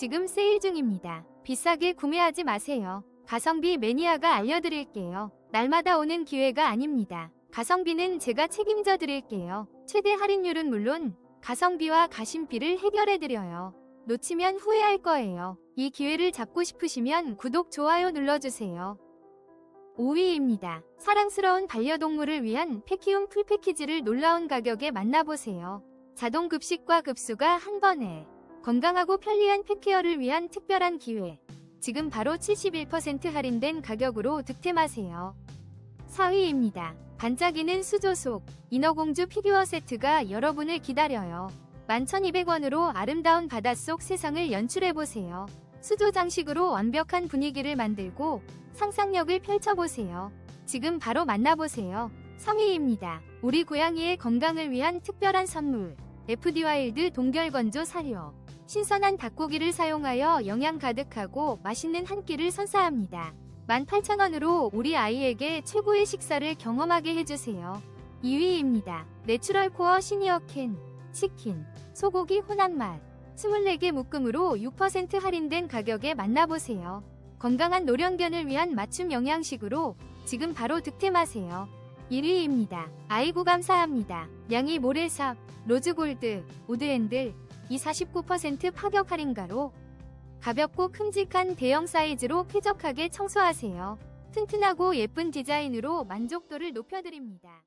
지금 세일 중입니다. 비싸게 구매하지 마세요. 가성비 매니아가 알려드릴게요. 날마다 오는 기회가 아닙니다. 가성비는 제가 책임져 드릴게요. 최대 할인율은 물론 가성비와 가심비를 해결해 드려요. 놓치면 후회할 거예요. 이 기회를 잡고 싶으시면 구독, 좋아요 눌러주세요. 5위입니다. 사랑스러운 반려동물을 위한 패키움 풀 패키지를 놀라운 가격에 만나보세요. 자동 급식과 급수가 한 번에 건강하고 편리한 펫케어를 위한 특별한 기회. 지금 바로 71% 할인된 가격으로 득템하세요. 4위입니다. 반짝이는 수조 속 인어공주 피규어 세트가 여러분을 기다려요. 11,200원으로 아름다운 바닷속 세상을 연출해보세요. 수조 장식으로 완벽한 분위기를 만들고 상상력을 펼쳐보세요. 지금 바로 만나보세요. 3위입니다. 우리 고양이의 건강을 위한 특별한 선물. FD 와일드 동결건조 사료. 신선한 닭고기를 사용하여 영양 가득하고 맛있는 한 끼를 선사합니다. 18,000원으로 우리 아이에게 최고의 식사를 경험하게 해주세요. 2위입니다. 내추럴 코어 시니어 캔, 치킨, 소고기 혼합 맛. 24개 묶음으로 6% 할인된 가격에 만나보세요. 건강한 노령견을 위한 맞춤 영양식으로 지금 바로 득템하세요. 1위입니다. 아이고 감사합니다. 양이 모래삽, 로즈골드, 우드핸들 이 49% 파격 할인가로 가볍고 큼직한 대형 사이즈로 쾌적하게 청소하세요. 튼튼하고 예쁜 디자인으로 만족도를 높여드립니다.